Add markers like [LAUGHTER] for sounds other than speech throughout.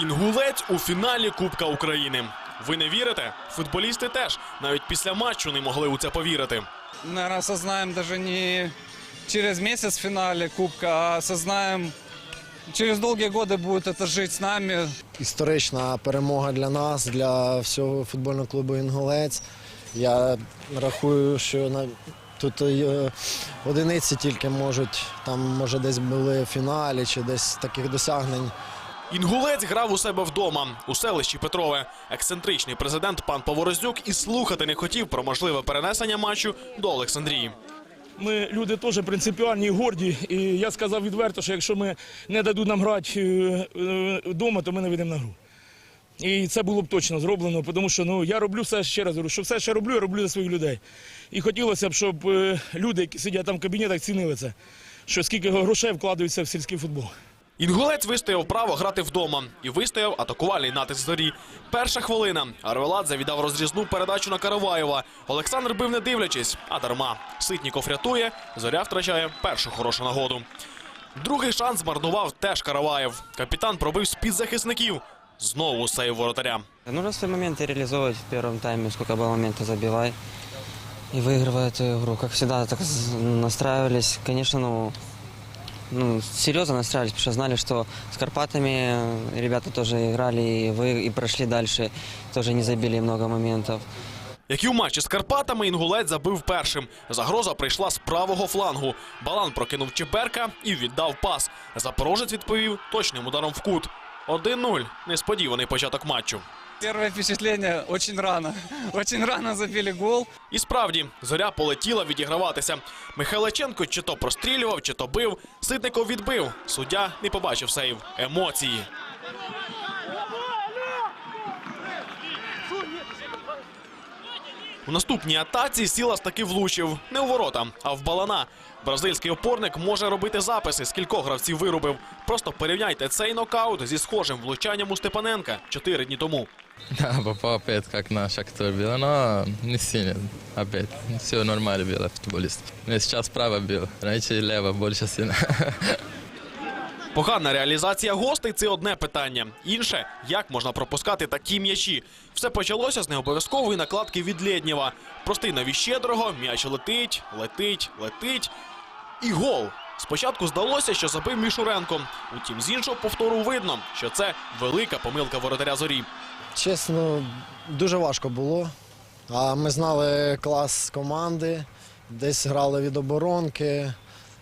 Інгулець у фіналі Кубка України. Ви не вірите? Футболісти теж навіть після матчу не могли у це повірити. Наверное, осознаем даже не через месяц в финале Кубка, а осознаем через долгие годы будет это жить с нами. історична перемога для нас, для всього футбольного клубу Інгулець. Я рахую, що на тут е, одиниці тільки можуть, там може десь були в фіналі чи десь таких досягнень. Інгулець грав у себе вдома у селищі Петрове. Ексцентричний президент пан Поворозюк і слухати не хотів про можливе перенесення матчу до Олександрії. Ми люди теж принципіальні і горді. І я сказав відверто, що якщо ми не дадуть нам грати вдома, то ми не вийдемо на гру. І це було б точно зроблено, тому що ну, я роблю все ще раз говорю, що все, що роблю, я роблю за своїх людей. І хотілося б, щоб е, люди, які сидять там в кабінетах, цінили це, що скільки грошей вкладаються в сільський футбол. Інгулець вистояв право грати вдома і вистояв атакувальний натиск зорі. Перша хвилина. Арвеладзе віддав розрізну передачу на Караваєва. Олександр бив не дивлячись, а дарма. Ситніков рятує. Зоря втрачає першу хорошу нагоду. Другий шанс змарнував теж Караваєв. Капітан пробив з-під захисників. Знову сейв воротаря. Нужно свои моменты реализовывать в первом тайме, сколько было моментов забивай. И выигрывая эту игру. Как всегда, так з- настраивались. Конечно, ну, ну, серьезно настраивались, потому что знали, что с Карпатами ребята тоже играли и, вы, и прошли дальше. Тоже не забили много моментов. Як і у матчі з Карпатами, Інгулець забив першим. Загроза прийшла з правого флангу. Балан прокинув Чеберка і віддав пас. Запорожець відповів точним ударом в кут. 1-0. Несподіваний початок матчу. Первое впечатление очень рано. [LAUGHS] Очень рано забили гол. І справді, зоря полетіла відіграватися. Михайличенко чи то прострілював, чи то бив. Ситников відбив. Суддя не побачив сейв. Емоції. У наступній атаці Сілас таки влучив. Не у ворота, а в балана. Бразильський опорник може робити записи, з кількох гравців вирубив. Просто порівняйте цей нокаут зі схожим влучанням у Степаненка чотири дні тому. [LAUGHS] Да, попал опять, как наш актер бил, но не сильно опять. Все нормально было футболист. Но сейчас право бил, раньше лево больше сильно. [LAUGHS] Погана реалізація гостей це одне питання. Інше як можна пропускати такі м'ячі. Все почалося з необов'язкової накладки від Лєднєва. Простий навіс щедрого, м'яч летить, летить, летить. І гол. Спочатку здалося, що забив Мішуренко. Утім, з іншого повтору видно, що це велика помилка воротаря зорі. Чесно, дуже важко було. А ми знали клас команди, десь грали від оборонки.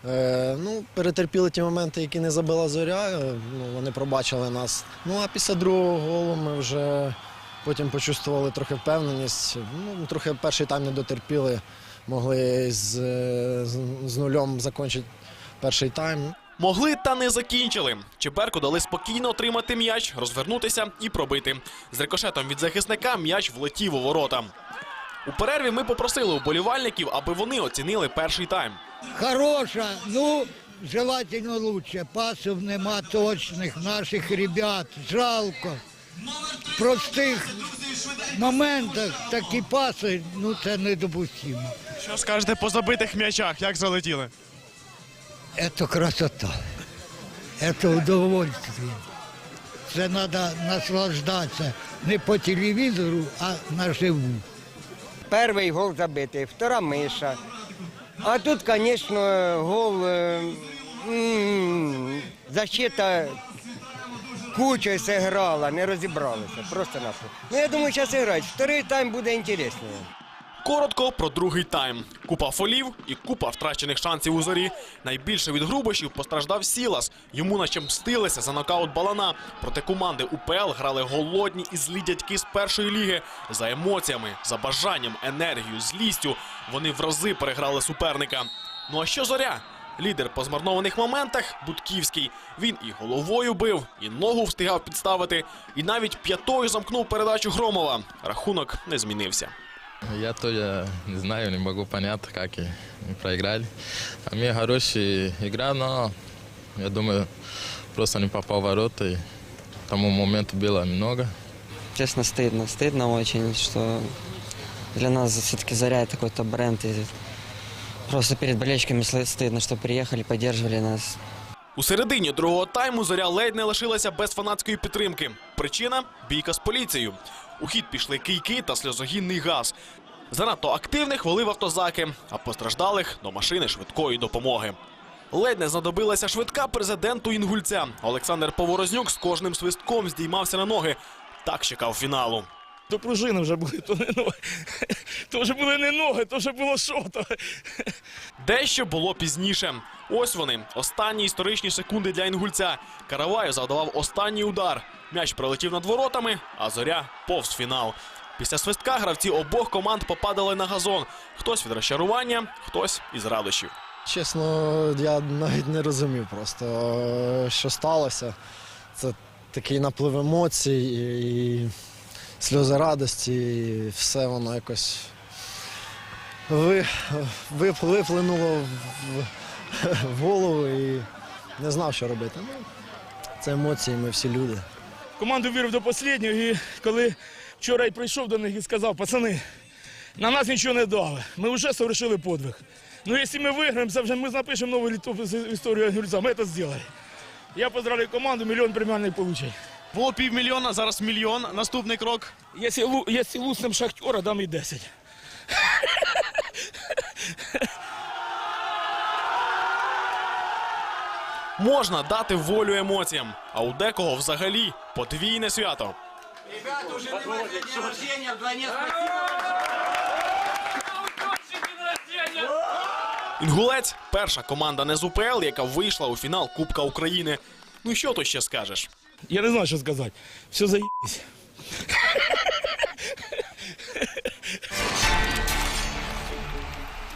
Е, ну, перетерпіли ті моменти, які не забила зоря. е, Ну, вони пробачили нас. Ну а після другого голу ми вже потім почувствували трохи впевненість. Ну, трохи перший тайм не дотерпіли, могли з, з, з нульом закінчити перший тайм. Могли та не закінчили. Чеберку дали спокійно отримати м'яч, розвернутися і пробити. З рикошетом від захисника м'яч влетів у ворота. У перерві ми попросили уболівальників, аби вони оцінили перший тайм. Хороша, ну, желательно лучше. Пасів нема точних наших ребят. Жалко. В простих моментах такі паси, ну це недопустимо. Що скажете по забитих м'ячах, як залетіли? Це красота. Це удовольствие. Це треба наслаждатися не по телевізору, а наживу. Перший гол забитий, втора миша. А тут, звісно, гол е, защита кучою зіграла, не розібралися. Просто напросто. Ну я думаю, зараз грають. Вторий тайм буде інтересніше. Коротко про другий тайм. Купа фолів і купа втрачених шансів у зорі. Найбільше від грубощів постраждав Сілас. Йому наче мстилися за нокаут балана. Проти команди УПЛ грали голодні і злі дядьки з першої ліги. За емоціями, за бажанням, енергією, злістю вони в рази переграли суперника. Ну а що зоря? Лідер по змарнованих моментах Будківський. Він і головою бив, і ногу встигав підставити, і навіть п'ятою замкнув передачу Громова. Рахунок не змінився. Я тоже не знаю, не могу понять, как и проиграли. А мне хорошая игра, но я думаю, просто не попал в ворота. И тому моменту было немного. Честно, стыдно. Стыдно очень, что для нас все-таки Заря это какой-то бренд. И просто перед болельщиками стыдно, что приехали, поддерживали нас. У середині другого тайму зоря ледь не лишилася без фанатської підтримки. Причина бійка з поліцією. У хід пішли кийки та сльозогінний газ. Занадто активних волив автозаки, а постраждалих до машини швидкої допомоги. Ледь не знадобилася швидка президенту інгульця. Олександр Поворознюк з кожним свистком здіймався на ноги. Так чекав фіналу. То пружини вже були, то не ноги. [LAUGHS] То вже були не ноги, то вже було що то. Дещо було пізніше. Ось вони, останні історичні секунди для інгульця. Караваю завдавав останній удар. М'яч пролетів над воротами, а зоря повз фінал. Після свистка гравці обох команд попадали на газон. Хтось від розчарування, хтось із радощів. Чесно, я навіть не розумів просто, що сталося. Це такий наплив емоцій і сльози радості, і все воно якось ви, виплинуло в, голову і не знав, що робити. Ну, це емоції, ми всі люди. Команду вірив до останнього, і коли вчора я прийшов до них і сказав, пацани, на нас нічого не дали. Ми вже совершили подвиг. Ну, якщо ми виграємо, це вже ми напишемо нову літопис історію Гюльця. Ми це зробили. Я поздравляю команду, мільйон преміальних получай. Було півмільйона, зараз мільйон. Наступний крок. Якщо, лу- якщо луснем шахтера, дам і 10. Можна дати волю емоціям, а у декого взагалі подвійне свято. Інгулець перша команда не з УПЛ, яка вийшла у фінал Кубка України. Ну що тут ще скажеш? Я не знаю, що сказати. Все заїбись.